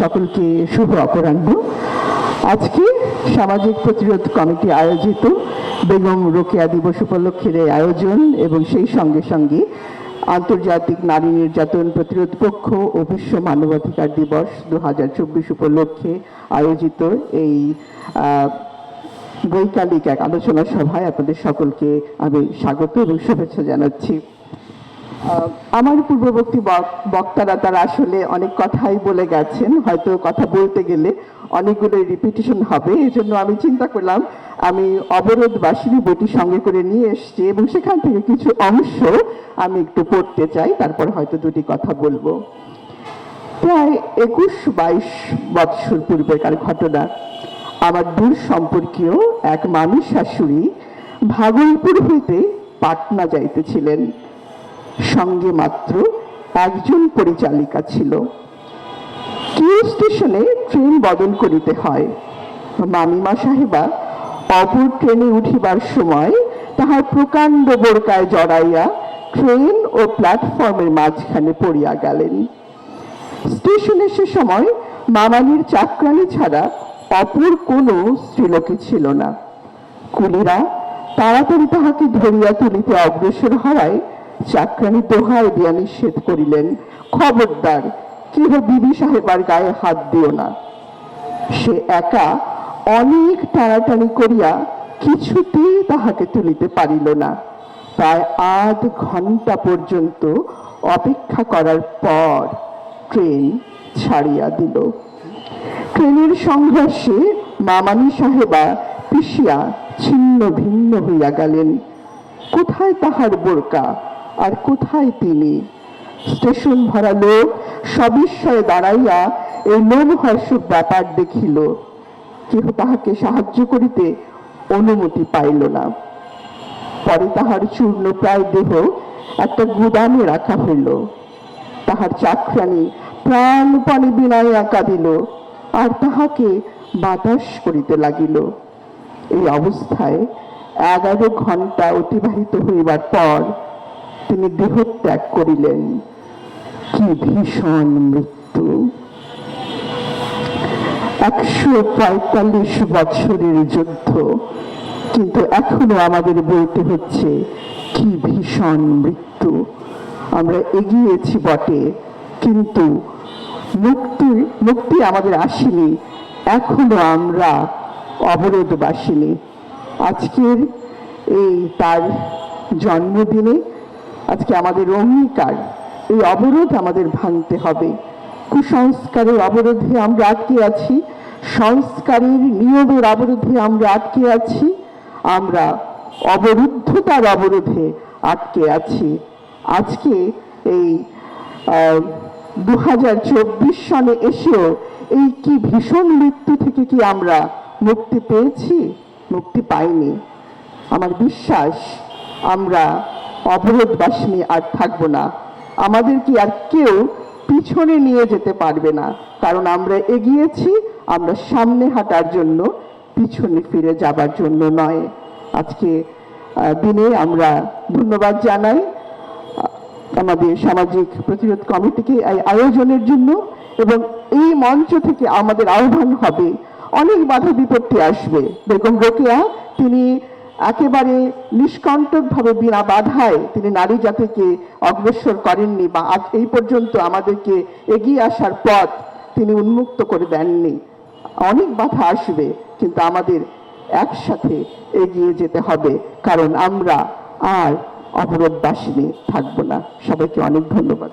সকলকে শুভ অপরাহ্ন। আজকে সামাজিক প্রতিরোধ কমিটি আয়োজিত বেগম রোকেয়া দিবস উপলক্ষের আয়োজন এবং সেই সঙ্গে সঙ্গে আন্তর্জাতিক নারী নির্যাতন প্রতিরোধ পক্ষ ও বিশ্ব মানবাধিকার দিবস দু হাজার চব্বিশ উপলক্ষে আয়োজিত এই বৈকালিক এক আলোচনা সভায় আপনাদের সকলকে আমি স্বাগত এবং শুভেচ্ছা জানাচ্ছি। আমার পূর্ববর্তী বক্তারা তারা আসলে অনেক কথাই বলে গেছেন, হয়তো কথা বলতে গেলে অনেকগুলো রিপিটেশন হবে। এই জন্য আমি চিন্তা করলাম, আমি অবরোধবাসিনী বইটি সঙ্গে করে নিয়ে এসেছি এবং সেখান থেকে কিছু অংশ আমি একটু পড়তে চাই, তারপর হয়তো দুটি কথা বলব। প্রায় একুশ বাইশ বৎসর পূর্বেকার ঘটনা। আমার দূর সম্পর্কীয় এক মানুষ শাশুড়ি ভাগলপুর হইতে পাটনা যাইতেছিলেন। সঙ্গে মাত্র একজন পরিচালিকা ছিল। কিউ স্টেশনে ট্রেন বদল করিতে হয়। মামিমা সাহেবা অপর ট্রেনে উঠিবার সময় তাহার প্রকাণ্ড বোরকায় জড়াইয়া ট্রেন ও প্ল্যাটফর্মের মাঝখানে পড়িয়া গেলেন। স্টেশনে সে সময় মামানির চাকরানি ছাড়া অপর কোনো স্ত্রীলোকে ছিল না। কুলিরা তাড়াতাড়ি তাহাকে ধরিয়া তুলিতে অগ্রসর হওয়ায় চাকরানি দোহায় দিয়া নিষেধ করিলেন। খবরদার কেহ বিবি সাহেবার গায়ে হাত দিও না। সে একা অনেক টানাটানি করিয়া কিছুতেই তাহাকে তুলিতে পারিল না। প্রায় আধ ঘণ্টা পর্যন্ত অপেক্ষা করার পর ট্রেন ছাড়িয়া দিল। ট্রেনের সংঘর্ষে মামানি সাহেবা পিষিয়া ছিন্ন ভিন্ন হইয়া গেলেন। কোথায় তাহার বোরকা? আর কোথায় তিনি? স্টেশন ভরা লোক সবিস্ময়ে দাঁড়াইয়া এই লোমহর্ষক ব্যাপার দেখিল। কেহ তাহাকে সাহায্য করিতে অনুমতি পাইল না। পরে তাহার চূর্ণ প্রায় দেহ একটা গুদামে রাখা হইল। তাহার চাকরানি প্রাণপণে বিনাইয়া কাঁদিল আর তাহাকে বাতাস করিতে লাগিল। এই অবস্থায় এগারো ঘণ্টা অতিবাহিত হইবার পর তিনি দেহত্যাগ করিলেন। কি ভীষণ মৃত্যু। একশো পঁয়তাল্লিশ বছরের যুদ্ধ। কিন্তু এখনও আমাদের বলতে হচ্ছে, কি ভীষণ মৃত্যু। আমরা এগিয়েছি বটে, কিন্তু মুক্তি মুক্তি আমাদের আসেনি। এখনও আমরা অবরোধবাসিনী। আজকের এই তার জন্মদিনে আজকে আমাদের অঙ্গীকার, এই অবরোধ আমাদের ভাঙতে হবে। কুসংস্কারের অবরোধে আমরা আটকে আছি, সংস্কারের নিয়মের অবরোধে আমরা আটকে আছি, আমরা অবরুদ্ধতার অবরোধে আটকে আছি। আজকে এই দু হাজার চব্বিশ সনে এসেও এই কি ভীষণ মৃত্যু থেকে কি আমরা মুক্তি পেয়েছি? মুক্তি পাইনি। আমার বিশ্বাস, আমরা অবরোধবাসিনী আর থাকব না। আমাদের কি আর কেউ পিছনে নিয়ে যেতে পারবে না। কারণ আমরা এগিয়েছি, আমরা সামনে হাঁটার জন্য, পিছনে ফিরে যাবার জন্য নয়। আজকে দিনে আমরা ধন্যবাদ জানাই আমাদের সামাজিক প্রতিরোধ কমিটিকে এই আয়োজনের জন্য এবং এই মঞ্চ থেকে আমাদের আহ্বান হবে, অনেক বাধা বিপত্তি আসবে। বেগম রোকেয়া, তিনি একেবারে নিষ্কণ্টকভাবে বিনা বাধায় তিনি নারী জাতিকে অগ্রসর করেননি বা আজ এই পর্যন্ত আমাদেরকে এগিয়ে আসার পথ তিনি উন্মুক্ত করে দেননি। অনেক বাধা আসবে, কিন্তু আমাদের একসাথে এগিয়ে যেতে হবে, কারণ আমরা আর অবরোধবাসিনী থাকব না। সবাইকে অনেক ধন্যবাদ।